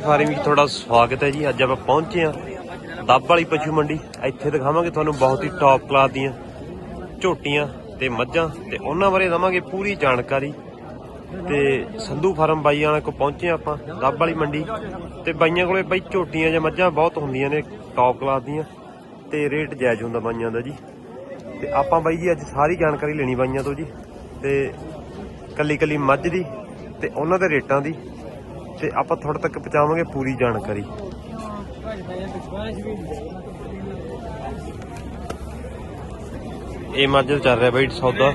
Farm ਵਿੱਚ ਤੁਹਾਡਾ ਸਵਾਗਤ ਹੈ ਜੀ। ਅੱਜ ਆਪਾਂ ਪਹੁੰਚੇ ਆ ਦੱਬ ਵਾਲੀ ਪਸ਼ੂ ਮੰਡੀ। ਇੱਥੇ ਦਿਖਾਵਾਂਗੇ ਤੁਹਾਨੂੰ ਬਹੁਤ ਹੀ ਟੌਪ ਕਲਾਸ ਦੀਆਂ ਝੋਟੀਆਂ ਤੇ ਮੱਝਾਂ ਤੇ ਉਹਨਾਂ ਬਾਰੇ ਦਵਾਂਗੇ ਪੂਰੀ ਜਾਣਕਾਰੀ। ਤੇ ਸੰਧੂ ਫਾਰਮ ਬਾਈਆਂ ਵਾਲੇ ਕੋ ਪਹੁੰਚੇ ਆਪਾਂ ਦੱਬ ਵਾਲੀ ਮੰਡੀ। ਤੇ ਬਾਈਆਂ ਕੋਲੇ ਬਾਈ ਝੋਟੀਆਂ ਜਾਂ ਮੱਝਾਂ ਬਹੁਤ ਹੁੰਦੀਆਂ ਨੇ ਟੌਪ ਕਲਾਸ ਦੀਆਂ ਤੇ ਰੇਟ ਜਾਇਜ਼ ਹੁੰਦਾ ਬਾਈਆਂ ਦਾ ਜੀ। ਤੇ ਆਪਾਂ ਬਾਈ ਜੀ ਅੱਜ ਸਾਰੀ ਜਾਣਕਾਰੀ ਲੈਣੀ ਬਾਈਆਂ ਤੋਂ ਜੀ। ਤੇ ਕੱਲੀ ਕੱਲੀ ਮੱਝ ਦੀ ਤੇ ਉਹਨਾਂ ਦੇ ਰੇਟਾਂ ਦੀ। ਤੇ ਆਪਾਂ ਤੁਹਾਡੇ ਤੱਕ ਪਹੁੰਚਾਵਾਂਗੇ ਪੂਰੀ ਜਾਣਕਾਰੀ। ਇਹ ਮੱਝ ਦਾ ਚੱਲ ਰਿਹਾ ਬਾਈ ਸੌਦਾ।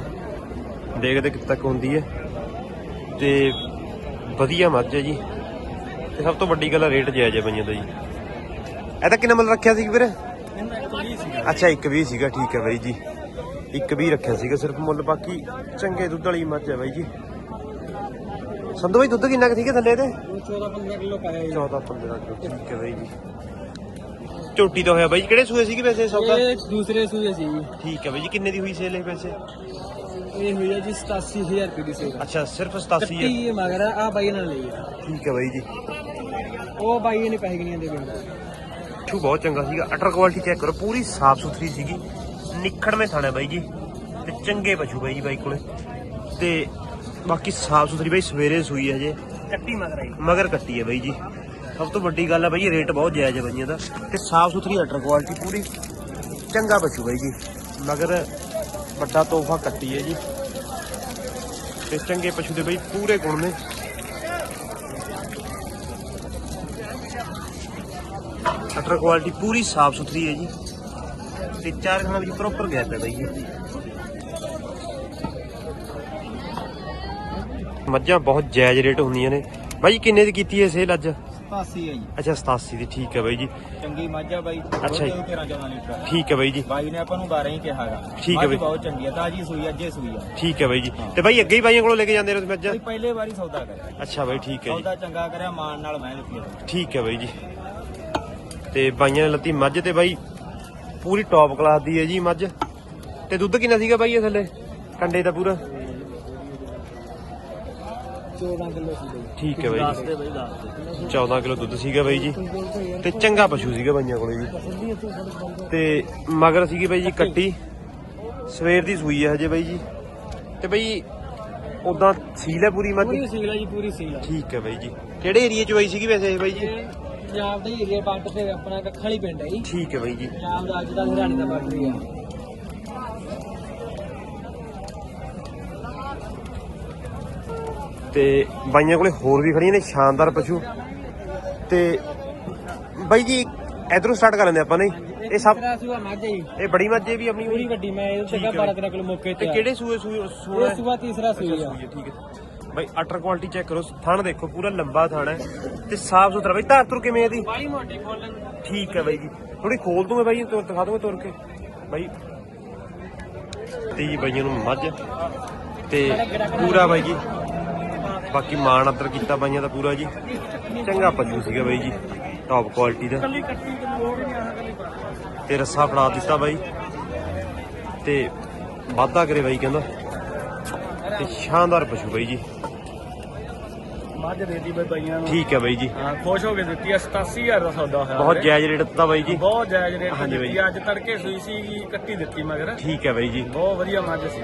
ਦੇਖਦੇ ਕਿੱਥੇ ਤੱਕ ਹੁੰਦੀ ਹੈ। ਤੇ ਵਧੀਆ ਮੱਝ ਹੈ ਜੀ। ਤੇ ਸਭ ਤੋਂ ਵੱਡੀ ਗੱਲ ਹੈ ਰੇਟ ਜਾਇਜ਼ ਹੈ ਬਈਆਂ ਦਾ ਜੀ। ਇਹਦਾ ਕਿੰਨਾ ਮੁੱਲ ਰੱਖਿਆ ਸੀ ਵੀਰੇ? ਅੱਛਾ, ਇੱਕ ਵੀ ਸੀਗਾ, ਠੀਕ ਹੈ ਬਾਈ ਜੀ। ਇੱਕ ਵੀ ਰੱਖਿਆ ਸੀਗਾ ਸਿਰਫ ਮੁੱਲ, ਬਾਕੀ ਚੰਗੇ ਦੁੱਧ ਵਾਲੀ ਮੱਝ ਹੈ ਬਾਈ ਜੀ। ਸੰਧੂ ਬਾਈ ਦੁੱਧ ਕਿੰਨਾ ਕੁ ਸੀਗਾ ਥੱਲੇ ਇਹਦੇ? 14 15 ਕਿਲੋ ਪਾਇਆ 14 15 ਕਿਲੋ ਠੀਕ ਹੈ ਬਾਈ ਜੀ। ਝੋਟੀ ਤਾਂ ਹੋਇਆ ਬਾਈ ਜੀ। ਕਿਹੜੇ ਸੂਏ ਸੀਗੇ ਵੈਸੇ ਸੌਦਾ ਇਹ ਦੂਸਰੇ ਸੂਏ ਸੀ ਜੀ। ਠੀਕ ਹੈ ਬਾਈ ਜੀ ਕਿੰਨੇ ਦੀ ਹੋਈ ਸੇਲ ਇਹ ਵੈਸੇ? ਇਹ ਹੋਈ ਹੈ ਜੀ 87000 ਰੁਪਏ ਦੀ ਸੇਲ ਅੱਛਾ ਸਿਰਫ 87 ਹੈ ਕੱਟੀ ਮਗਰ ਆ ਬਾਈ ਨਾਲ ਲਈ ਆ। ਠੀਕ ਹੈ ਬਾਈ ਜੀ। ਉਹ ਬਾਈ ਨੇ ਪੈਸੇ ਗਣੀਆਂ ਦੇ ਬਿੰਦ ਠੂ ਬਹੁਤ ਚੰਗਾ ਸੀਗਾ। ਅਟਰ ਕੁਆਲਿਟੀ ਚੈੱਕ ਕਰੋ ਪੂਰੀ ਸਾਫ਼ ਸੁਥਰੀ ਸੀਗੀ। ਨਿਖੜਵੇਂ ਥਾਣਾ ਬਾਈ ਜੀ ਤੇ ਚੰਗੇ ਪਸ਼ੂ ਬਾਈ ਜੀ ਬਾਈ ਕੋਲੇ। ਤੇ ਬਾਕੀ ਸਾਫ਼ ਸੁਥਰੀ ਬਾਈ ਸਵੇਰੇ ਸੂਈ ਹੈ ਜੇ ਕੱਟੀ ਮਗਰ ਆਈ। ਮਗਰ ਕੱਟੀ ਹੈ ਬਾਈ ਜੀ। ਸਭ ਤੋਂ ਵੱਡੀ ਗੱਲ ਹੈ ਬਾਈ ਰੇਟ ਬਹੁਤ ਜਾਇਜ਼ ਹੈ ਬਾਈਆਂ ਦਾ। ਤੇ ਸਾਫ਼ ਸੁਥਰੀ ਅਟਰ ਕੁਆਲਿਟੀ ਪੂਰੀ। ਚੰਗਾ ਪਸ਼ੂ ਬਾਈ ਜੀ। ਮਗਰ ਵੱਡਾ ਤੋਹਫਾ ਕੱਟੀ ਹੈ ਜੀ। ਤੇ ਚੰਗੇ ਪਸ਼ੂ ਦੇ ਬਾਈ ਪੂਰੇ ਗੁਣ ਨੇ। ਅਟਰ ਕੁਆਲਿਟੀ ਪੂਰੀ ਸਾਫ਼ ਸੁਥਰੀ ਹੈ ਜੀ। ਤੇ ਚਾਰ ਖਾਣਾ ਵਿੱਚ ਪ੍ਰੋਪਰ ਗੈਪ ਹੈ ਬਾਈ ਜੀ। ਮੱਝਾਂ ਬਹੁਤ ਜਾਇਜ਼ ਰੇਟ ਹੁੰਦੀਆਂ ਨੇ। ਬਾਈ ਕਿੰਨੇ ਦੀ ਕੀਤੀ ਹੈ ਸੇਲ ਅੱਜ? 87 ਹੈ ਜੀ। ਅੱਛਾ 87 ਦੀ ਠੀਕ ਹੈ ਬਾਈ ਜੀ। ਚੰਗੀ ਮੱਝ ਆ ਬਾਈ। ਅੱਛਾ ਜੀ। 13 14 ਲੀਟਰ ਠੀਕ ਹੈ ਬਾਈ ਜੀ। ਬਾਈ ਨੇ ਆਪਾਂ ਨੂੰ 12 ਹੀ ਕਿਹਾਗਾ ਠੀਕ ਹੈ ਬਾਈ। ਬਹੁਤ ਚੰਗੀ ਆ ਤਾਜੀ ਸੂਈ ਅੱਜੇ ਸੂਈ ਆ। ਠੀਕ ਹੈ ਬਾਈ ਜੀ। ਤੇ ਬਾਈ ਅੱਗੇ ਹੀ ਬਾਈਆਂ ਕੋਲੋਂ ਲੈ ਕੇ ਜਾਂਦੇ ਰਹੇ ਤੁਸੀਂ ਬਾਈ ਮੱਝਾਂ ਪਹਿਲੇ ਵਾਰੀ ਸੌਦਾ ਕਰਿਆ। ਅੱਛਾ ਬਾਈ ਠੀਕ ਹੈ ਜੀ। ਸੌਦਾ ਚੰਗਾ ਕਰਿਆ ਮਾਨ ਨਾਲ ਮੈਂ ਦਿੱਤੀ। ਠੀਕ ਹੈ ਬਾਈ ਜੀ। ਤੇ ਬਾਈਆਂ ਨੇ ਲੱਤੀ ਮੱਝ ਤੇ ਬਾਈ ਪੂਰੀ ਟੌਪ ਕਲਾਸ ਦੀ ਹੈ ਜੀ ਮੱਝ। ਤੇ ਦੁੱਧ ਕਿੰਨਾ ਸੀਗਾ ਬਾਈ ਇਹ ਥੱਲੇ? ਕੰਡੇ ਦਾ ਪੂਰਾ? 14 ਕਿਲੋ ਸੀ ਬਾਈ। ਠੀਕ ਹੈ ਬਾਈ। ਜੀ ਦੇ ਬਾਈ ਦੱਸ ਦੇ। 14 ਕਿਲੋ ਦੁੱਧ ਸੀਗਾ ਬਾਈ ਜੀ। ਤੇ ਚੰਗਾ ਪਸ਼ੂ ਸੀਗਾ ਬਾਈਆਂ ਕੋਲੇ ਜੀ। ਤੇ ਮਗਰ ਸੀਗੀ ਬਾਈ ਜੀ ਕੱਟੀ। ਸਵੇਰ ਦੀ ਸੂਈ ਹੈ ਹਜੇ ਬਾਈ ਜੀ। ਤੇ ਬਾਈ ਉਦਾਂ ਸੀਲ ਹੈ ਪੂਰੀ ਮੱਝ? ਪੂਰੀ ਸੀਲ ਆ ਜੀ ਪੂਰੀ ਸੀਲ ਆ ਠੀਕ ਹੈ ਬਾਈ ਜੀ। ਕਿਹੜੇ ਏਰੀਆ ਚ ਬਾਈ ਸੀਗੀ ਵੈਸੇ ਇਹ ਬਾਈ ਜੀ? ਇਹ ਪੰਜਾਬ ਦੇ ਏਰੀਆ ਬਾਰਡਰ ਤੇ ਆਪਣਾ ਕੱਖਾਂ ਵਾਲੀ ਪਿੰਡ ਹੈ ਜੀ। ਠੀਕ ਹੈ ਬਾਈ ਜੀ। ਪੰਜਾਬ ਦਾ ਅੱਜ ਦਾ ਹਰਿਆਣੇ ਦਾ ਬਾਰਡਰ ਹੀ ਆ। ਤੇ ਬਾਈਆਂ ਕੋਲੇ ਹੋਰ ਵੀ ਖੜੀਆਂ ਨੇ ਸ਼ਾਨਦਾਰ ਪਸ਼ੂ। ਤੇ ਬਾਈ ਜੀ ਇਧਰੋਂ ਸਟਾਰਟ ਕਰ ਲੈਂਦੇ ਆਪਾਂ ਨੇ। ਇਹ ਸਭ ਤੇਰਾ ਸੂਆ ਮੱਝ ਹੈ ਜੀ। ਇਹ ਬੜੀ ਮੱਝ ਵੀ ਆਪਣੀ ਪੂਰੀ ਵੱਡੀ ਮੈਂ ਇਹ ਠੀਕ ਚੱਕਾ ਹੈ 12 13 ਕਿਲੋ ਮੌਕੇ ਤੇ ਤੇ ਆ। ਕਿਹੜੇ ਸੂਏ ਸੂਏ ਸੂਆ ਇਹ ਸੂਆ ਤੀਸਰਾ ਸੂਈ ਆ ਸੂਈ ਹੈ, ਠੀਕ ਹੈ। ਬਾਈ ਅਟਰ ਕੁਆਲਿਟੀ ਚੈੱਕ ਕਰੋ। ਥਣ ਦੇਖੋ ਪੂਰਾ ਲੰਬਾ ਥਣ ਹੈ। ਤੇ ਸਾਫ਼ ਸੁਥਰਾ। ਬਾਈ ਧਾਰ ਤੁਰ ਕਿਵੇਂ ਇਹਦੀ? ਬਾਈ ਮੋਟੀ ਖੋਲਣ ਠੀਕ ਹੈ ਬਾਈ ਜੀ। ਥੋੜੀ ਖੋਲ ਦੂੰਗਾ ਬਾਈ ਤੁਰ ਦਿਖਾ ਦੂੰਗਾ ਤੁਰ ਕੇ। ਬਾਈ ਤੇ ਜੀ ਬਾਈਆਂ ਨੂੰ ਮੱਝ। ਤੇ ਪੂਰਾ ਬਾਈ ਜੀ। ਬਾਕੀ ਮਾਣ ਅਤਰ ਕੀਤਾ ਬਾਈਆਂ ਦਾ ਪੂਰਾ ਜੀ। ਚੰਗਾ ਪਸ਼ੂ ਸੀਗਾ ਬਾਈ ਜੀ ਟੌਪ ਕੁਆਲਿਟੀ ਦਾ। ਤੇ ਰੱਸਾ ਫੜਾ ਦਿੱਤਾ ਬਾਈ। ਤੇ ਵਾਧਾ ਕਰੇ ਬਾਈ ਕਹਿੰਦਾ। ਤੇ ਸ਼ਾਨਦਾਰ ਪਸ਼ੂ ਬਾਈ ਜੀ। ਮੱਝ ਦੇਤੀ ਬਈ ਬਾਈਆਂ ਨੂੰ। ਠੀਕ ਹੈ ਬਾਈ ਜੀ। ਹਾਂ ਖੁਸ਼ ਹੋ ਕੇ ਦਿੱਤੀ ਆ 87000 ਦਾ ਸੌਦਾ ਹੋਇਆ ਬਹੁਤ ਜਾਇਜ਼ ਰੇਟ ਦਿੱਤਾ ਬਾਈ ਜੀ। ਬਹੁਤ ਜਾਇਜ਼ ਰੇਟ। ਦਿੱਤੀ ਅੱਜ ਤੜਕੇ ਸੂਈ ਸੀ ਕੱਟੀ ਦਿੱਤੀ ਮਗਰ। ਠੀਕ ਹੈ ਬਾਈ ਜੀ। ਬਹੁਤ ਵਧੀਆ ਮੱਝ ਸੀ।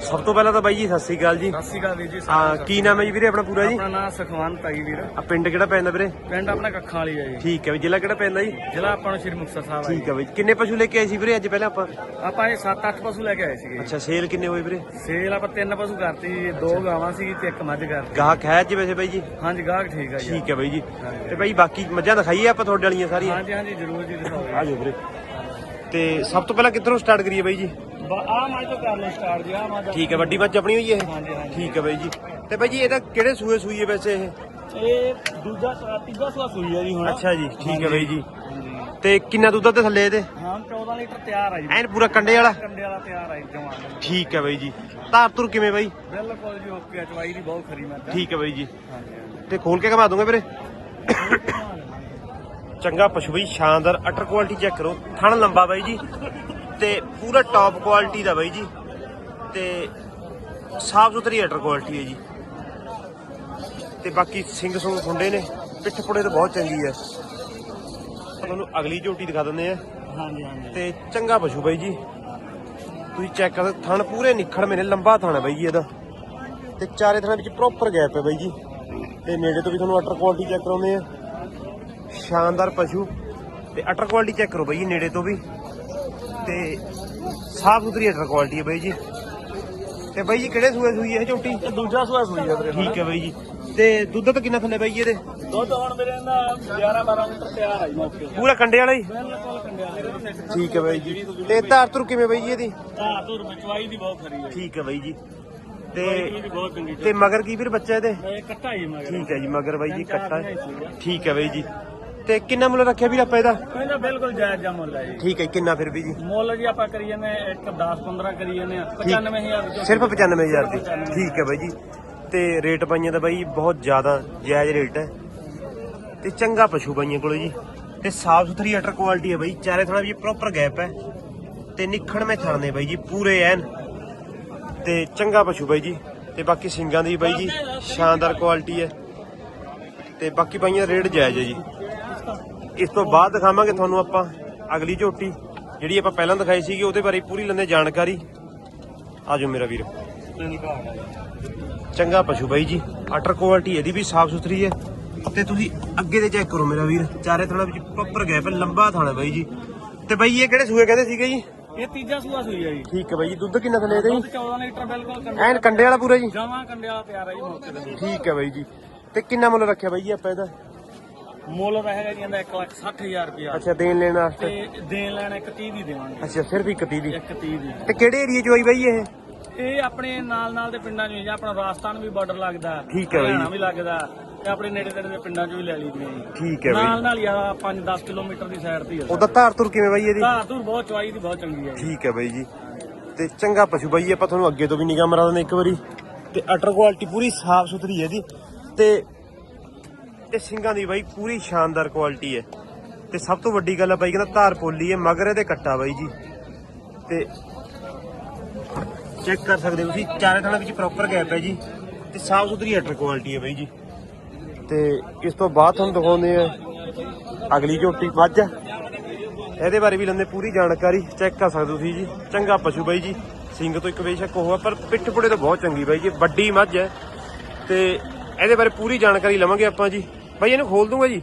ਸਭ ਤੋਂ ਪਹਿਲਾਂ ਤਾਂ ਬਾਈ ਜੀ ਸਤਿ ਸ੍ਰੀ ਅਕਾਲ ਜੀ। ਸਤਿ ਸ਼੍ਰੀ ਅਕਾਲ ਵੀਰ ਜੀ ਆ ਕੀ ਨਾਮ ਹੈ ਜੀ ਵੀਰੇ ਆਪਣਾ ਪੂਰਾ ਜੀ? ਆਪਣਾ ਨਾਮ ਸੁਖਵੰਤ ਆਈ ਵੀਰ। ਆ ਪਿੰਡ ਕਿਹੜਾ ਪੈਂਦਾ ਵੀਰੇ? ਪਿੰਡ ਆਪਣਾ ਕੱਖਾਂ ਵਾਲੀ ਹੈ ਜੀ। ਠੀਕ ਹੈ ਵੀ ਜ਼ਿਲ੍ਹਾ ਕਿਹੜਾ ਪੈਂਦਾ ਜੀ? ਜ਼ਿਲ੍ਹਾ ਆਪਾਂ ਨੂੰ ਸ਼੍ਰੀ ਮੁਕਤਸਰ ਸਾਹਿਬ ਆ ਜੀ। ਠੀਕ ਹੈ ਬਾਈ ਕਿੰਨੇ ਪਸ਼ੂ ਲੈ ਕੇ ਆਏ ਸੀ ਵੀਰੇ ਅੱਜ ਪਹਿਲਾਂ ਆਪਾਂ? ਆਪਾਂ ਇਹ 7-8 ਪਸ਼ੂ ਲੈ ਕੇ ਆਏ ਸੀਗੇ ਅੱਛਾ ਸੇਲ ਕਿੰਨੇ ਹੋਏ ਵੀਰੇ? ਸੇਲ ਆਪਾਂ ਤਿੰਨ ਪਸ਼ੂ ਕਰਤੀ ਦੋ ਗਾਵਾਂ ਸੀ ਤੇ ਇੱਕ ਮੱਝ ਕਰਤੀ। ਗਾਹਕ ਹੈ ਅੱਜ ਵੈਸੇ ਬਾਈ ਜੀ? ਹਾਂਜੀ ਗਾਹਕ ਠੀਕ ਆ ਜੀ। ਠੀਕ ਹੈ ਬਾਈ ਜੀ। ਤੇ ਬਾਈ ਬਾਕੀ ਮੱਝਾਂ ਦਿਖਾਈਏ ਆਪਾਂ ਤੁਹਾਡੇ ਵਾਲੀਆਂ ਸਾਰੀਆਂ? ਹਾਂਜੀ ਹਾਂਜੀ ਜ਼ਰੂਰ ਜੀ ਦਿਖਾਓ ਆ ਜਾਓ ਵੀਰੇ। ਤੇ ਸਭ ਤੋਂ ਪਹਿਲਾਂ ਕਿੱਧਰੋਂ ਸਟਾਰਟ ਕਰੀਏ ਬਾਈ ਜੀ? ਆ ਮੱਝ ਤੋਂ ਕਰ ਲਓ ਸਟਾਰਟ ਜੀ ਆ ਮੱਝ ਠੀਕ ਹੈ ਵੱਡੀ ਮੱਝ ਆਪਣੀ ਹੋਈ ਇਹ? ਹਾਂਜੀ ਹਾਂਜੀ। ਠੀਕ ਹੈ ਬਾਈ ਜੀ। ਤੇ ਬਾਈ ਜੀ ਇਹਦਾ ਕਿਹੜੇ ਸੂਏ ਸੂਈ ਹੈ ਵੈਸੇ ਇਹ? ਇਹ ਦੂਜਾ ਤੀਜਾ ਸਵਾ ਸੂਈ ਆ ਜੀ ਹੁਣ। ਅੱਛਾ ਜੀ ਠੀਕ ਹੈ ਬਾਈ ਜੀ। ਹਾਂਜੀ। ਤੇ ਕਿੰਨਾ ਦੁੱਧ ਤੇ ਥੱਲੇ ਇਹਦੇ? ਹਾਂ 14 ਲੀਟਰ ਤਿਆਰ ਆ ਜੀ। ਐਨ ਪੂਰਾ ਕੰਡੇ ਵਾਲਾ? ਕੰਡੇ ਵਾਲਾ ਤਿਆਰ ਆ ਜੀ ਜਮਾਂ ਠੀਕ ਹੈ ਬਾਈ ਜੀ। ਧਾਰ ਤੁਰ ਕਿਵੇਂ ਬਾਈ? ਬਿਲਕੁਲ ਜੀ ਓਕੇ ਚਵਾਈ ਦੀ ਬਹੁਤ ਖਰੀ ਮੈਂ ਠੀਕ ਹੈ ਬਾਈ ਜੀ। ਹਾਂਜੀ ਹਾਂਜੀ। ਤੇ ਖੋਲ ਕੇ ਘਮਾ ਦੂੰਗਾ ਵੀਰੇ ਚੰਗਾ ਪਸ਼ੂ ਬਈ ਸ਼ਾਨਦਾਰ ਅਟਰ ਕੁਆਲਿਟੀ ਚੈੱਕ ਕਰੋ। ਥਣ ਲੰਬਾ ਬਾਈ ਜੀ। ਤੇ ਪੂਰਾ ਟੌਪ ਕੁਆਲਿਟੀ ਦਾ ਬਾਈ ਜੀ। ਤੇ ਸਾਫ਼ ਸੁਥਰੀ ਅਟਰ ਕੁਆਲਿਟੀ ਹੈ ਜੀ। ਤੇ ਬਾਕੀ ਸਿੰਘ ਸੁੰਗ ਖੁੰਡੇ ਨੇ ਪਿੱਠ ਪੁੜੇ ਤੋਂ ਬਹੁਤ ਚੰਗੀ ਹੈ। ਤੁਹਾਨੂੰ ਅਗਲੀ ਝੋਟੀ ਦਿਖਾ ਦਿੰਦੇ ਆ ਹਾਂਜੀ ਹਾਂਜੀ। ਤੇ ਚੰਗਾ ਪਸ਼ੂ ਬਾਈ ਜੀ। ਤੁਸੀਂ ਚੈੱਕ ਕਰ ਥਣ ਪੂਰੇ ਨਿਖੜ ਮੇਰੇ ਲੰਬਾ ਥਣ ਹੈ ਬਾਈ ਜੀ ਇਹਦਾ। ਤੇ ਚਾਰੇ ਥਣਾਂ ਵਿੱਚ ਪ੍ਰੋਪਰ ਗੈਪ ਹੈ ਬਾਈ ਜੀ। ਤੇ ਨੇੜੇ ਤੋਂ ਵੀ ਤੁਹਾਨੂੰ ਅਟਰ ਕੁਆਲਿਟੀ ਚੈੱਕ ਕਰਾਉਂਦੇ ਆ ਸ਼ਾਨਦਾਰ ਪਸ਼ੂ। ਤੇ ਅਟਰ ਕੁਆਲਿਟੀ ਚੈੱਕ ਕਰੋ ਬਾਈ ਜੀ ਨੇੜੇ ਤੋਂ ਵੀ। ਤੇ ਸਾਫ਼ ਸੁਥਰੀ ਅਟਰ ਕੁਆਲਿਟੀ ਹੈ ਬਾਈ ਜੀ। ਤੇ ਬਾਈ ਜੀ ਕਿਹੜੇ ਸੂਏ ਸੂਈ ਹੈ ਇਹ ਝੋਟੀ? ਇਹ ਦੂਜਾ ਸੂਆ ਸੂਈ ਆ ਵੀਰੇ ਠੀਕ ਹੈ ਬਾਈ ਜੀ। ਤੇ ਦੁੱਧ ਤਾਂ ਕਿੰਨਾ ਥੱਲੇ ਬਾਈ ਜੀ ਇਹਦੇ? ਦੁੱਧ ਹੁਣ ਮੇਰੇ ਦਾ 11 12 ਲੀਟਰ ਤਿਆਰ ਆ ਜੀ ਮੌਕੇ ਪੂਰਾ ਕੰਡੇ ਵਾਲਾ ਹੀ? ਬਿਲਕੁਲ ਕੰਡਿਆ ਠੀਕ ਹੈ ਬਾਈ ਜੀ। ਤੇ ਧਾਰ ਧੁਰ ਕਿਵੇਂ ਬਾਈ ਜੀ ਇਹਦੀ? ਧਾਰ ਧੁਰ ਵਿਚਵਾਈ ਦੀ ਬਹੁਤ ਖਰੀ ਹੈ। ਠੀਕ ਹੈ ਬਾਈ ਜੀ। ਤੇ ਬਹੁਤ ਚੰਗੀ ਤੇ ਮਗਰ ਕੀ ਫਿਰ ਬੱਚਾ ਇਹਦੇ? ਇਹ ਕੱਟਾ ਹੀ ਮਗਰ। ਠੀਕ ਹੈ ਜੀ ਮਗਰ ਬਾਈ ਜੀ ਕੱਟਾ। ਠੀਕ ਹੈ ਬਾਈ ਜੀ। ਤੇ ਕਿੰਨਾ ਮੁੱਲ ਰੱਖਿਆ ਵੀਰ ਆਪਾਂ ਇਹਦਾ? ਕਹਿੰਦਾ ਬਿਲਕੁਲ ਜਾਇਜ਼ ਜਾ ਮੁੱਲ ਹੈ ਜੀ। ਠੀਕ ਹੈ ਕਿੰਨਾ ਫਿਰ ਵੀ ਜੀ? ਮੁੱਲ ਜੀ ਆਪਾਂ ਕਰੀ ਜਾਂਦੇ ਹਾਂ ਇੱਕ 10 15 ਕਰੀ ਜਾਂਦੇ ਆ 95000 ਦੀ ਸਿਰਫ 95000 ਦੀ। ਠੀਕ ਹੈ ਬਾਈ ਜੀ। ਤੇ ਰੇਟ ਪਾਈਆਂ ਦਾ ਬਾਈ ਬਹੁਤ ਜ਼ਿਆਦਾ ਜਾਇਜ਼ ਰੇਟ ਹੈ। ਤੇ ਚੰਗਾ ਪਸ਼ੂ ਬਾਈਆਂ ਕੋਲੇ ਜੀ। ਤੇ ਸਾਫ਼ ਸੁਥਰੀ ਅਟਰ ਕੁਆਲਿਟੀ ਹੈ ਬਾਈ। ਚਾਰੇ ਥੋੜਾ ਵੀ ਪ੍ਰੋਪਰ ਗੈਪ ਹੈ। ਤੇ ਨਿਖਣ ਮੇ ਥਾਣੇ ਬਾਈ ਜੀ ਪੂਰੇ ਐਨ। ਤੇ ਚੰਗਾ ਪਸ਼ੂ ਬਾਈ ਜੀ। ਤੇ ਬਾਕੀ ਸਿੰਗਾਂ ਦੀ ਬਾਈ ਜੀ ਸ਼ਾਨਦਾਰ ਕੁਆਲਿਟੀ ਹੈ। ਤੇ ਬਾਕੀ ਬਾਈਆਂ ਦਾ ਰੇਟ ਜਾਇਜ਼ ਹੈ ਜੀ। ਇਸ ਤੋਂ ਬਾਅਦ ਦਿਖਾਵਾਂਗੇ ਤੁਹਾਨੂੰ ਆਪਾਂ ਅਗਲੀ ਝੋਟੀ ਜਿਹੜੀ ਆਪਾਂ ਪਹਿਲਾਂ ਦਿਖਾਈ ਸੀਗੀ ਉਹਦੇ ਬਾਰੇ ਪੂਰੀ ਲੈਂਦੇ ਜਾਣਕਾਰੀ। ਆਜੋ ਮੇਰਾ ਵੀਰ। ਚੰਗਾ ਪਸ਼ੂ ਬਾਈ ਜੀ ਅਟਰ ਕੁਆਲਿਟੀ ਇਹਦੀ ਵੀ ਸਾਫ਼ ਸੁਥਰੀ ਹੈ। ਤੇ ਤੁਸੀਂ ਅੱਗੇ ਦੇ ਚੈੱਕ ਕਰੋ ਮੇਰਾ ਵੀਰ ਚਾਰੇ ਥਾਣਾ ਵਿੱਚ ਪ੍ਰੋਪਰ ਗੈਪ ਲੰਬਾ ਥਾਣਾ ਬਾਈ ਜੀ। ਤੇ ਬਾਈ ਇਹ ਕਿਹੜੇ ਸੂਏ ਕਹਿੰਦੇ ਸੀਗੇ ਜੀ? ਇਹ ਤੀਜਾ ਸੂਆ ਸੂਈ ਹੈ ਜੀ। ਠੀਕ ਹੈ ਬਾਈ ਜੀ ਦੁੱਧ ਕਿੰਨਾ ਥੱਲੇ ਇਹਦਾ ਜੀ? 14 ਲੀਟਰ ਬਿਲਕੁਲ ਐਨ ਕੰਡੇ ਵਾਲਾ ਪੂਰਾ ਜੀ? ਜਮਾ ਕੰਡਿਆ ਤਿਆਰ ਹੈ ਜੀ ਮੌਕੇ ਤੇ। ਠੀਕ ਹੈ ਬਾਈ ਜੀ। ਤੇ ਕਿੰਨਾ ਮੁੱਲ ਰੱਖਿਆ ਬਾਈ ਜੀ ਆਪਾਂ ਇਹਦਾ? ਮੁੱਲ ਰਹੇਗਾ ਜੀ ਇਹਦਾ 1 ਲੱਖ 60000 ਰੁਪਇਆ। ਅੱਛਾ ਦੇਣ ਲੈਣ ਵਾਸਤੇ? ਤੇ ਦੇਣ ਲੈਣ ਇੱਕ 30 ਦੀ ਦੇਵਾਂਗੇ। ਅੱਛਾ ਸਿਰਫ ਇੱਕ ਤੀਹ ਦੀ? ਇੱਕ 30 ਦੀ। ਤੇ ਕਿਹੜੇ ਏਰੀਏ ਚ ਆਈ ਬਾਈ ਇਹ? ਇਹ ਆਪਣੇ ਨਾਲ ਨਾਲ ਦੇ ਪਿੰਡਾਂ 'ਚ ਜਾਂ ਆਪਣਾ ਰਾਜਸਥਾਨ ਵੀ ਬਾਰਡਰ ਲੱਗਦਾ ਠੀਕ ਹੈ ਬਾਈ। ਹਰਿਆਣਾ ਵੀ ਲੱਗਦਾ ਤੇ ਆਪਣੇ ਨੇੜੇ ਤੇੜੇ ਦੇ ਪਿੰਡਾਂ 'ਚ ਵੀ ਲੈ ਲਈਦੀਆਂ ਜੀ। ਠੀਕ ਹੈ ਬਾਈ। ਨਾਲ ਨਾਲ ਆ 5-10 ਕਿਲੋਮੀਟਰ ਦੀ ਸਾਈਡ ਤੇ ਹੀ ਆ। ਉਹਦਾ ਧਾਰ ਤੁਰ ਕਿਵੇਂ ਬਾਈ ਇਹਦੀ? ਧਾਰ ਧੂਰ ਬਹੁਤ ਚਵਾਈ ਦੀ ਬਹੁਤ ਚੰਗੀ ਹੈ ਜੀ। ਠੀਕ ਹੈ ਬਾਈ ਜੀ। ਤੇ ਚੰਗਾ ਪਸ਼ੂ ਬਾਈ ਆਪਾਂ ਤੁਹਾਨੂੰ ਅੱਗੇ ਤੋਂ ਵੀ ਨਿਗਾਹ ਮਰਾ ਦਿੰਦੇ ਇੱਕ ਵਾਰੀ। ਤੇ ਅਟਰ ਕੁਆਲਿਟੀ ਪੂਰੀ ਸਾਫ਼ ਸੁਥਰੀ ਹੈ ਇਹਦੀ ਤੇ ਤੇ ਸਿੰਘਾਂ ਦੀ ਬਾਈ ਪੂਰੀ ਸ਼ਾਨਦਾਰ ਕੁਆਲਿਟੀ ਹੈ। ਤੇ ਸਭ ਤੋਂ ਵੱਡੀ ਗੱਲ ਹੈ ਬਾਈ ਕਹਿੰਦਾ ਧਾਰ ਪੋਲੀ ਹੈ, ਮਗਰ ਇਹਦੇ ਕੱਟਾ ਬਾਈ ਜੀ। ਤੇ ਚੈੱਕ ਕਰ ਸਕਦੇ ਹੋ ਤੁਸੀਂ, ਚਾਰੇ ਥਾਣਾ ਵਿੱਚ ਪ੍ਰੋਪਰ ਗੈਪ ਹੈ ਜੀ। ਤੇ ਸਾਫ਼ ਸੁਥਰੀ ਅਟਰ ਕੁਆਲਿਟੀ ਹੈ ਬਾਈ ਜੀ। ਤੇ ਇਸ ਤੋਂ ਬਾਅਦ ਤੁਹਾਨੂੰ ਦਿਖਾਉਂਦੇ ਆ ਅਗਲੀ ਝੋਟੀ, ਵੱਜ। ਇਹਦੇ ਬਾਰੇ ਵੀ ਲੈਂਦੇ ਪੂਰੀ ਜਾਣਕਾਰੀ ਚੈੱਕ ਕਰ ਸਕਦੇ ਤੁਸੀਂ ਜੀ। ਚੰਗਾ ਪਸ਼ੂ ਬਾਈ ਜੀ। ਸਿੰਘ ਤੋਂ ਇੱਕ ਬੇਸ਼ੱਕ ਉਹ ਆ, ਪਰ ਪਿੱਠ ਪੁੜੇ ਤਾਂ ਬਹੁਤ ਚੰਗੀ ਬਾਈ ਜੀ, ਵੱਡੀ ਮੱਝ ਹੈ। ਤੇ ਇਹਦੇ ਬਾਰੇ ਪੂਰੀ ਜਾਣਕਾਰੀ ਲਵਾਂਗੇ ਆਪਾਂ ਜੀ। ਬਾਈ, ਇਹਨੂੰ ਖੋਲ ਦੂੰਗਾ ਜੀ।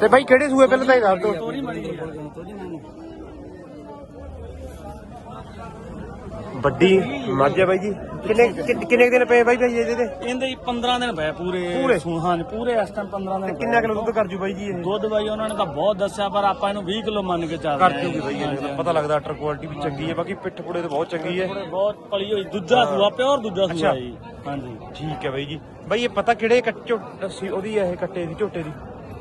ਤੇ ਬਾਈ, ਕਿਹੜੇ ਸੂਏ ਪਹਿਲਾਂ ਤਾਂ ਇਹ ਦੱਸ ਦਿਓ ਤੋਰੀ ਮੜੀ ਹੈ ਤੋਰੀ ਮੈਨੂੰ ਵੱਡੀ ਮੱਝ ਹੈ ਬਾਈ ਜੀ। ਕਿੰਨੇ ਕਿ- ਕਿੰਨੇ ਕੁ ਦਿਨ ਪਏ ਬਾਈ ਭਾਈ ਇਹਦੇ ਤੇ? ਇਹਦੇ ਹੀ 15 ਦਿਨ ਪਏ ਪੂਰੇ। ਪੂਰੇ? ਹਾਂ ਜੀ ਪੂਰੇ ਇਸ ਟਾਈਮ 15 ਦਿਨ ਕਿੰਨਾ ਕਿਲੋ ਦੁੱਧ ਕਰ ਜੂ ਬਾਈ ਜੀ ਇਹ? ਦੁੱਧ ਬਾਈ ਉਹਨਾਂ ਨੇ ਤਾਂ ਬਹੁਤ ਦੱਸਿਆ ਪਰ ਆਪਾਂ ਇਹਨੂੰ 20 ਕਿਲੋ ਮੰਨ ਕੇ ਚੱਲਦੇ ਕਰ ਜੂਗੀ ਬਾਈ ਇਹ ਪਤਾ ਲੱਗਦਾ ਅਟਰ ਕੁਆਲਿਟੀ ਵੀ ਚੰਗੀ ਹੈ ਬਾਕੀ ਪਿੱਠ ਪੁੜੇ ਤਾਂ ਬਹੁਤ ਚੰਗੀ ਹੈ। ਥੋੜੇ ਬਹੁਤ ਪਲੀ ਹੋਈ। ਦੂਜਾ ਸੂਆ ਪਿਓਰ ਦੂਜਾ ਸੂਆ ਅੱਛਾ। ਜੀ। ਹਾਂਜੀ। ਠੀਕ ਹੈ ਬਾਈ ਜੀ। ਬਾਈ ਇਹ ਪਤਾ ਕਿਹੜੇ ਕੱਚੋ ਸੀ ਉਹਦੀ ਹੈ ਇਹ ਕੱਟੇ ਦੀ ਝੋਟੇ ਦੀ?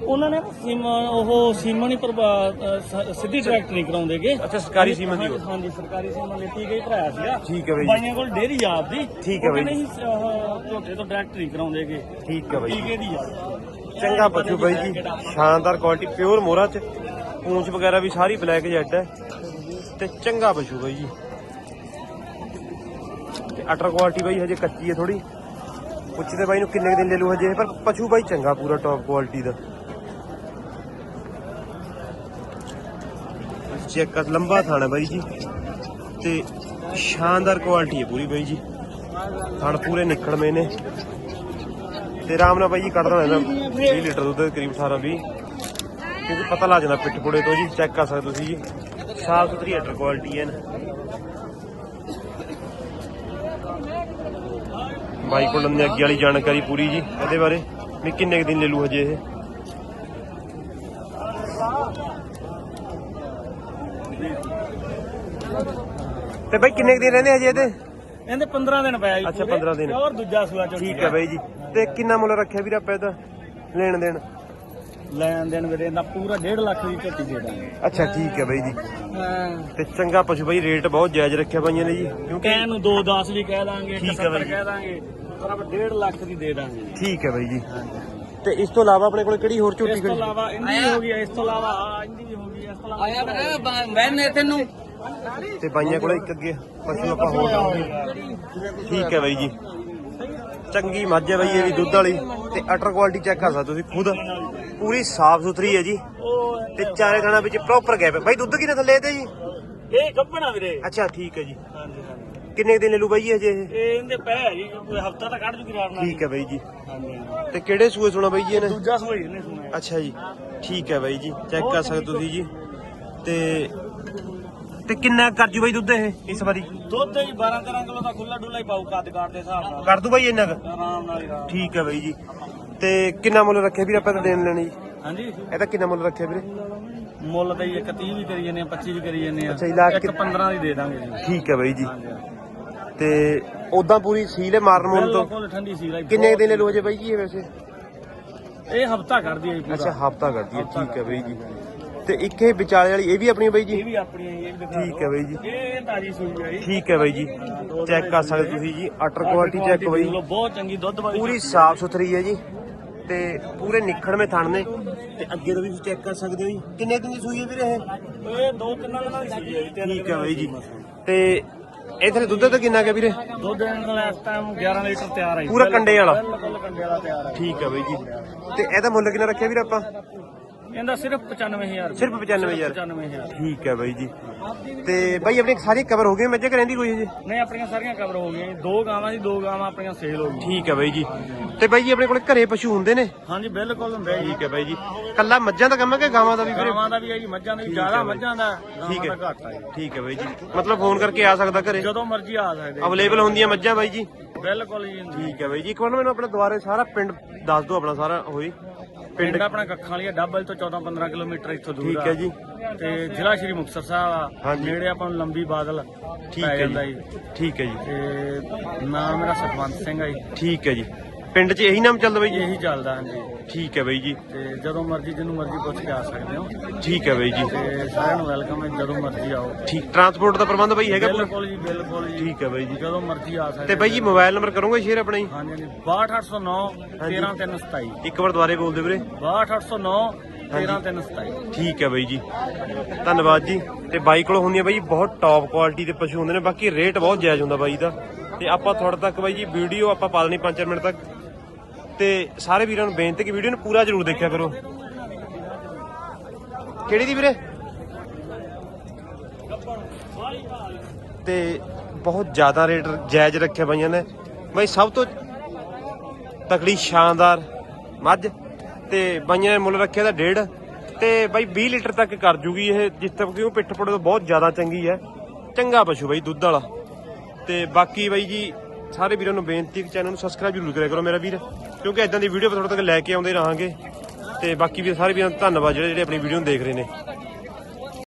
ਉਹਨਾਂ ਨੇ ਸੀਮ ਉਹ ਸੀਮਨ ਹੀ ਪ੍ਰਭਾ ਅ, ਸ- ਸਿੱਧੀ ਡਾਇਰੈਕਟ ਨਹੀਂ ਕਰਾਉਂਦੇਗੇ। ਅੱਛਾ ਸਰਕਾਰੀ ਸੀਮਨ ਦੀ ਉਹ। ਹਾਂਜੀ ਸਰਕਾਰੀ ਸੀਮਨ ਲੈਤੀ ਗਈ ਭਰਾਇਆ ਸੀਗਾ। ਠੀਕ ਹੈ ਬਾਈ ਜੀ। ਬਾਈਆਂ ਕੋਲ ਡੇਰੀ ਆਪ ਦੀ ਠੀਕ ਹੈ ਉਹ ਬਾਈ ਕਹਿੰਦੇ ਸੀ, ਅਹ, ਝੋਟੇ ਤੋਂ ਡਾਇਰੈਕਟ ਨਹੀਂ ਕਰਾਉਂਦੇਗੇ। ਠੀਕ ਹੈ ਬਾਈ ਟੀਕੇ ਦੀ ਆ? ਚੰਗਾ ਪਸ਼ੂ ਬਾਈ ਜੀ। ਸ਼ਾਨਦਾਰ ਕੁਆਲਿਟੀ ਪਿਓਰ ਮੋਰਾ ਚ। ਪੂੰਛ ਵਗੈਰਾ ਵੀ ਸਾਰੀ ਬਲੈਕ ਜੈਡ ਹੈ। ਤੇ ਚੰਗਾ ਪਸ਼ੂ ਬਾਈ ਜੀ। ਤੇ ਅਟਰ ਕੁਆਲਿਟੀ ਬਾਈ ਹਜੇ ਕੱਚੀ ਹੈ ਥੋੜੀ ਪੁੱਛਦੇ ਬਾਈ ਨੂੰ ਕਿੰਨੇ ਕੁ ਦਿਨ ਲੈ ਲੂ ਹਜੇ। ਪਰ ਪਸ਼ੂ ਬਾਈ ਚੰਗਾ ਪੂਰਾ ਟੌਪ ਕੁਆਲਿਟੀ ਦਾ। ਚੈੱਕ ਕਰ ਲੰਬਾ ਥਾਣਾ ਬਾਈ ਜੀ। ਤੇ ਸ਼ਾਨਦਾਰ ਕੁਆਲਿਟੀ ਹੈ ਪੂਰੀ ਬਾਈ ਜੀ। ਥਣ ਪੂਰੇ ਨਿਕਲਵੇਂ ਨੇ। ਤੇ ਆਰਾਮ ਨਾਲ ਬਾਈ ਜੀ ਕੱਢਦਾ ਇਹਦਾ 20 ਲੀਟਰ ਦੁੱਧ ਦੇ ਕਰੀਬ 18 20 ਕਿਉਂਕਿ ਪਤਾ ਲੱਗ ਜਾਂਦਾ ਪਿੱਠ ਪੁੜੇ ਤੋਂ ਜੀ ਚੈੱਕ ਕਰ ਸਕਦੇ ਤੁਸੀਂ ਜੀ। ਸਾਫ਼ ਸੁਥਰੀ ਅਟਰ ਕੁਆਲਿਟੀ ਹੈ ਨਾ ਬਾਈ ਕੋਲ ਲੰਨੇ ਅੱਗੇ ਵਾਲੀ ਜਾਣਕਾਰੀ ਪੂਰੀ ਜੀ, ਇਹਦੇ ਬਾਰੇ। ਵੀ ਕਿੰਨੇ ਕੁ ਦਿਨ ਲੈ ਲੂ ਹਜੇ ਇਹ? ਤੇ ਬਾਈ ਕਿੰਨੇ ਕੁ ਦਿਨ ਰਹਿੰਦੇ ਹਜੇ ਇਹਦੇ? ਇਹਦੇ 15 ਦਿਨ ਪਿਆ ਜੀ ਅੱਛਾ, ਪੂਰੇ। 15 ਦਿਨ। ਔਰ ਦੂਜਾ ਸੂਆ ਝੋਟੀ ਠੀਕ ਹੈ ਬਾਈ ਜੀ। ਤੇ ਕਿੰਨਾ ਮੁੱਲ ਰੱਖਿਆ ਵੀਰ ਆਪਾਂ ਇਹਦਾ ਲੈਣ ਦੇਣ? ਲੈਣ ਦੇਣ ਵੀਰੇ ਇਹਦਾ ਪੂਰਾ 1.5 ਲੱਖ ਦੀ ਝੋਟੀ ਦੇ ਦਾਂਗੇ। ਅੱਛਾ ਠੀਕ ਹੈ ਬਾਈ ਜੀ। ਹਾਂ। ਤੇ ਚੰਗਾ ਪਸ਼ੂ ਬਾਈ ਰੇਟ ਬਹੁਤ ਜਾਇਜ਼ ਰੱਖਿਆ ਬਾਈਆਂ ਨੇ ਜੀ। ਕਿਉਂਕਿ ਕਹਿਣ ਨੂੰ 2-10 ਵੀ ਕਹਿ ਦਾਂਗੇ ਠੀਕ ਹੈ 70 ਬਾਈ। ਕਹਿ ਦਾਂਗੇ ਪਰ ਆਪਾਂ 1.5 ਲੱਖ ਦੀ ਦੇ ਦਾਂਗੇ। ਠੀਕ ਹੈ ਬਾਈ ਜੀ। ਤੇ ਇਸ ਤੋਂ ਇਲਾਵਾ ਆਪਣੇ ਕੋਲ ਕਿਹੜੀ ਹੋਰ ਝੋਟੀ ਇਸ ਤੋਂ ਖੜੀ? ਇਲਾਵਾ ਇੰਦੀ ਵੀ ਹੋ ਗਈ ਇਸ ਤੋਂ ਇਲਾਵਾ ਆ ਹੋ ਗਈ ਇਸ ਤੋਂ ਇਲਾਵਾ ਆਇਆ ਵੀਰੇ ਤੈਨੂੰ ਤੇ ਬਾਈਆਂ ਕੋਲ ਇੱਕ ਅੱਗੇ ਪਸ਼ੂ ਆਪਾਂ ਹੋਰ ਲਾਉਂਗੇ ਠੀਕ ਹੈ ਬਾਈ ਜੀ। ਚੰਗੀ ਮੱਝ ਹੈ ਬਾਈ ਇਹ ਵੀ ਦੁੱਧ ਵਾਲੀ ਤੇ ਅਟਰ ਕੁਆਲਿਟੀ ਚੈੱਕ ਕਰ ਸਕਦੇ ਤੁਸੀਂ ਖੁਦ। ਪੂਰੀ ਸਾਫ਼ ਸੁਥਰੀ ਹੈ ਜੀ। ਤੇ ਚਾਰੇ ਥਾਣਾ ਵਿੱਚ ਪ੍ਰੋਪਰ ਗੈਪ ਹੈ। ਬਾਈ ਦੁੱਧ ਕਿੰਨੇ ਥੱਲੇ ਇਹਦੇ ਜੀ? ਇਹ ਗੱਬਣਾ ਵੀਰੇ। ਅੱਛਾ ਠੀਕ ਹੈ ਜੀ। ਹਾਂਜੀ ਹਾਂਜੀ। ਕਿੰਨੇ ਦਿਨ ਲੈ ਬਾਈ ਹਜੇ ਇਹ ਇਹ ਇਹਦੇ ਪੈ ਜੀ ਕੋਈ ਹਫਤਾ ਤਾਂ ਕੱਢ ਜੂਗੀ ਨਾਲ। ਠੀਕ ਹੈ ਬਾਈ ਜੀ। ਤੇ ਕਿਹੜੇ ਸੂਏ ਸੁਣਾ ਬਾਈ ਜੀ ਇਹਨੇ? ਦੂਜਾ ਸੋਈ ਇਹਨੇ ਸੁਣਿਆ। ਅੱਛਾ ਜੀ। ਠੀਕ ਹੈ ਬਾਈ ਜੀ। ਚੈੱਕ ਕਰ ਸਕਦੇ ਤੁਸੀਂ ਜੀ। ਤੇ ਤੇ ਕਿੰਨਾ ਕਰ ਜੂ ਬਾਈ ਦੁੱਧ ਇਹ ਇਸ ਵਾਰੀ? ਦੁੱਧ ਜੀ 12 13 ਕਿਲੋ ਦਾ ਖੁੱਲਾ ਡੁੱਲਾ ਹੀ ਪਾਉ ਕੱਦ ਕਾਟ ਦੇ ਹਿਸਾਬ ਨਾਲ। ਕਰ ਦੂ ਬਾਈ ਇੰਨਾ ਕੁ? ਆਰਾਮ ਨਾਲ ਹੀ ਆਰਾਮ ਠੀਕ ਹੈ ਬਾਈ ਜੀ। ਤੇ ਕਿੰਨਾ ਮੁੱਲ ਰੱਖਿਆ ਵੀਰ ਆਪਾਂ ਤਾਂ ਦੇਣ ਲੈਣੀ ਜੀ? ਹਾਂਜੀ? ਇਹਦਾ ਕਿੰਨਾ ਮੁੱਲ ਰੱਖਿਆ ਵੀਰੇ? ਮੁੱਲ ਤਾਂ ਜੀ ਇੱਕ 30 ਵੀ ਕਰੀ ਜਾਂਦੇ ਆ 25 ਵੀ ਕਰੀ ਜਾਂਦੇ ਆ। ਅੱਛਾ ਜੀ, ਲਾ ਇੱਕ ਕੇ- 15 ਦੀ ਦੇ ਦਾਂਗੇ ਜੀ। ਠੀਕ ਹੈ ਬਾਈ ਜੀ। ਹਾਂਜੀ ਤੇ ਉਦਾਂ ਪੂਰੀ ਸੀਲ ਹੈ ਮਾਰਨ ਮੂਰਨ ਤੋਂ? ਬਿਲਕੁਲ ਠੰਡੀ ਸੀ ਰਾਈ ਕਿੰਨੇ ਕੁ ਦਿਨ ਲੈ ਬਾਈ ਜੀ ਇਹ ਵੈਸੇ? ਇਹ ਹਫਤਾ ਕਰਦੀ ਹੈ ਜੀ ਪੂਰਾ। ਅੱਛਾ ਹਫਤਾ ਕਰਦੀ ਹੈ ਠੀਕ ਹੈ ਬਾਈ ਜੀ। ਤੇ ਇੱਕ ਇਹ ਵਿਚਾਲੇ ਵਾਲੀ ਇਹ ਵੀ ਆਪਣੀ ਬਾਈ ਜੀ? ਇਹ ਵੀ ਆਪਣੀ ਹੈ ਇਹ ਵੀ ਦਿਖਾ ਠੀਕ ਹੈ ਬਾਈ ਜੀ। ਇਹ ਤਾਜੀ ਸੂਈ ਹੈ ਜੀ। ਠੀਕ ਹੈ ਬਾਈ ਜੀ। ਚੈੱਕ ਕਰ ਸਕਦੇ ਤੁਸੀਂ ਜੀ ਅਟਰ ਕੁਆਲਿਟੀ ਚੈੱਕ ਬਾਈ। ਬਹੁਤ ਚੰਗੀ ਦੁੱਧ ਵਾਲੀ ਪੂਰੀ ਸਾਫ਼ ਸੁਥਰੀ ਹੈ ਜੀ ਤੇ ਪੂਰੇ ਨਿਖੜਵੇਂ ਥਣ ਨੇ। ਤੇ ਅੱਗੇ ਤੋਂ ਵੀ ਤੁਸੀਂ ਚੈੱਕ ਕਰ ਸਕਦੇ ਹੋ ਜੀ। ਕਿੰਨੇ ਦਿਨ ਦੀ ਸੂਈ ਹੈ ਵੀਰੇ ਇਹ? ਇਹ ਦੋ ਤਿੰਨ ਦਿਨਾਂ ਦੀ ਸੂਈ ਹੈ ਜੀ ਠੀਕ ਹੈ ਬਾਈ ਜੀ। ਤੇ ਇਹ ਥਲੇ ਦੁੱਧ ਤਾਂ ਕਿੰਨਾ ਕੁ ਵੀਰੇ? ਦੁੱਧ ਦੇਣ ਨਾਲ ਇਸ ਟਾਈਮ 11 ਲੀਟਰ ਤਿਆਰ ਹੈ। ਪੂਰਾ ਕੰਡੇ ਵਾਲਾ? ਬਿਲਕੁਲ ਕੰਡੇ ਵਾਲਾ ਤਿਆਰ ਹੈ ਠੀਕ ਹੈ ਬਾਈ ਜੀ। ਤੇ ਇਹਦਾ ਮੁੱਲ ਕਿੰਨਾ ਰੱਖਿਆ ਵੀਰੇ ਆਪਾਂ? ਇਹਦਾ ਸਿਰਫ 95000 ਸਿਰਫ 95000 95000 ਠੀਕ ਹੈ ਬਾਈ ਜੀ। ਤੇ ਬਾਈ ਆਪਣੀ ਸਾਰੀ ਕਵਰ ਹੋ ਗਈ ਮੈਂ ਚੈੱਕ ਰਹਿੰਦੀ ਕੋਈ ਜੀ? ਨਹੀਂ ਆਪਣੀਆਂ ਸਾਰੀਆਂ ਕਵਰ ਹੋ ਗਈਆਂ ਜੀ। ਦੋ ਗਾਵਾਂ ਸੀ ਦੋ ਗਾਵਾਂ ਆਪਣੀਆਂ ਸੇਲ ਹੋ ਗਈਆਂ। ਠੀਕ ਹੈ ਬਾਈ ਜੀ। ਤੇ ਬਾਈ ਜੀ ਆਪਣੇ ਕੋਲ ਘਰੇ ਪਸ਼ੂ ਹੁੰਦੇ ਨੇ? ਹਾਂਜੀ ਬਿਲਕੁਲ ਹੁੰਦਾ ਜੀ। ਠੀਕ ਹੈ ਬਾਈ ਜੀ। ਕੱਲਾ ਮੱਝਾਂ ਦਾ ਕੰਮ ਹੈ ਕਿ ਗਾਵਾਂ ਦਾ ਵੀ ਵੀਰੇ? ਗਾਵਾਂ ਦਾ ਵੀ ਹੈ ਜੀ ਮੱਝਾਂ ਦਾ ਵੀ। ਜ਼ਿਆਦਾ। ਮੱਝਾਂ ਦਾ ਠੀਕ ਗਾਵਾਂ ਹੈ। ਦਾ ਘੱਟ ਹੈ ਜੀ। ਠੀਕ ਹੈ ਬਾਈ ਜੀ। ਮਤਲਬ ਫੋਨ ਕਰਕੇ ਆ ਸਕਦਾ ਘਰੇ? ਜਦੋਂ ਮਰਜ਼ੀ ਆ ਸਕਦੇ ਅਵੇਲੇਬਲ ਹੁੰਦੀਆਂ ਮੱਝਾਂ ਬਾਈ ਜੀ? ਬਿਲਕੁਲ ਜੀ। ਠੀਕ ਹੈ ਬਾਈ ਜੀ। ਇੱਕ ਵਾਰ ਨਾ ਮੈਨੂੰ ਆਪਣਾ ਦੁਆਰੇ ਸਾਰਾ ਪਿੰਡ ਦੱਸ ਦਿਓ ਆਪਣਾ ਸਾਰਾ ਹੋਈ ਪਿੰਡ ਆਪਣਾ ਕੱਖਾਂ ਵਾਲੀ ਡੱਬਲ ਤੋਂ 14 15 ਕਿਲੋਮੀਟਰ ਇੱਥੋਂ ਦੂਰ ਠੀਕ ਆ। ਹੈ ਜੀ। ਤੇ ਜ਼ਿਲ੍ਹਾ ਸ਼੍ਰੀ ਮੁਕਤਸਰ ਸਾਹਿਬ ਆ। ਹਾਂਜੀ। ਨੇੜੇ ਆਪਾਂ ਨੂੰ ਲੰਬੀ ਬਾਦਲ ਠੀਕ ਪੈ ਹੈ ਜਾਂਦਾ ਜੀ। ਜੀ ਠੀਕ ਹੈ ਜੀ। ਤੇ ਨਾਮ ਮੇਰਾ ਸੁਖਵੰਤ ਸਿੰਘ ਆ ਜੀ। ਠੀਕ ਹੈ ਜੀ। ਪਿੰਡ 'ਚ ਇਹੀ ਨਾਮ ਚੱਲਦਾ ਬਾਈ ਜੀ? ਇਹੀ ਚੱਲਦਾ ਹਾਂਜੀ। ਠੀਕ ਹੈ ਬਾਈ ਜੀ। ਤੇ ਜਦੋਂ ਮਰਜ਼ੀ ਜਿਹਨੂੰ ਮਰਜ਼ੀ ਪੁੱਛ ਕੇ ਆ ਸਕਦੇ ਹੋ। ਠੀਕ ਹੈ ਬਾਈ ਜੀ। ਤੇ ਸਾਰਿਆਂ ਨੂੰ ਵੈਲਕਮ ਹੈ ਜਦੋਂ ਮਰਜ਼ੀ ਆਓ। ਠੀਕ ਟਰਾਂਸਪੋਰਟ ਦਾ ਪ੍ਰਬੰਧ ਬਾਈ ਹੈਗਾ ਪੂਰਾ? ਬਿਲਕੁਲ ਜੀ ਬਿਲਕੁਲ ਜੀ। ਠੀਕ ਹੈ ਬਾਈ ਜੀ। ਜਦੋਂ ਮਰਜ਼ੀ ਆ ਸਕਦੇ ਤੇ ਬਾਈ ਜੀ ਮੋਬਾਈਲ ਨੰਬਰ ਕਰੋਗੇ ਸ਼ੇਅਰ ਆਪਣਾ ਜੀ ਹਾਂਜੀ ਹਾਂਜੀ। 62809 13327 ਇੱਕ ਵਾਰ ਦੁਬਾਰੇ ਬੋਲ ਦਿਓ ਵੀਰੇ। 62809 13327 ਠੀਕ ਹੈ ਬਾਈ ਜੀ। ਧੰਨਵਾਦ ਜੀ। ਤੇ ਬਾਈ ਕੋਲ ਹੁੰਦੀਆਂ ਬਾਈ ਬਹੁਤ ਟੌਪ ਕੁਆਲਿਟੀ ਦੇ ਪਸ਼ੂ ਹੁੰਦੇ ਨੇ। ਬਾਕੀ ਰੇਟ ਬਹੁਤ ਜਾਇਜ਼ ਹੁੰਦਾ ਬਾਈ ਦਾ। ਤੇ ਆਪਾਂ ਤੁਹਾਡੇ ਤੱਕ ਬਾਈ ਜੀ ਵੀਡੀਓ ਆਪਾਂ ਪਾ ਦੇਣੀ 5 ਮਿੰਟ ਤੱਕ। ਤੇ ਸਾਰੇ ਵੀਰਾਂ ਨੂੰ ਬੇਨਤੀ ਕਿ ਵੀਡੀਓ ਨੂੰ ਪੂਰਾ ਜ਼ਰੂਰ ਦੇਖਿਆ ਕਰੋ। ਕਿਹੜੀ ਦੀ ਵੀਰੇ? ਤੇ ਬਹੁਤ ਜ਼ਿਆਦਾ ਰੇਟ ਜਾਇਜ਼ ਰੱਖਿਆ ਬਾਈਆਂ ਨੇ। ਬਾਈ ਸਭ ਤੋਂ ਤਕੜੀ ਸ਼ਾਨਦਾਰ ਮੱਝ ਤੇ ਬਾਈਆਂ ਨੇ ਮੁੱਲ ਰੱਖਿਆ ਦਾ ਡੇਢ। ਤੇ ਬਾਈ 20 ਲੀਟਰ ਤੱਕ ਕਰ ਜੂਗੀ ਇਹ, ਜਿਸ ਤੱਕ ਕਿ ਉਹ ਪਿੱਠ ਪੜੇ ਤੋਂ ਬਹੁਤ ਜ਼ਿਆਦਾ ਚੰਗੀ ਹੈ। ਚੰਗਾ ਪਸ਼ੂ ਬਾਈ ਦੁੱਧ ਵਾਲਾ। ਤੇ ਬਾਕੀ ਬਾਈ ਜੀ, ਸਾਰੇ ਵੀਰਾਂ ਨੂੰ ਬੇਨਤੀ ਕਿ ਚੈਨਲ ਨੂੰ ਸਬਸਕ੍ਰਾਈਬ ਜ਼ਰੂਰ ਕਰਿਆ ਕਰੋ ਮੇਰਾ ਵੀਰ। ਕਿਉਂਕਿ ਇਦਾਂ ਦੀ ਵੀਡੀਓ ਤੁਹਾਡੇ ਤੱਕ ਲੈ ਕੇ ਆਉਂਦੇ ਰਹਾਂਗੇ। ਤੇ ਬਾਕੀ ਵੀ ਸਾਰੇ ਵੀਰਾਂ ਦਾ ਧੰਨਵਾਦ ਜਿਹੜੇ ਜਿਹੜੇ ਆਪਣੀ ਵੀਡੀਓ ਨੂੰ ਦੇਖ ਰਹੇ ਨੇ।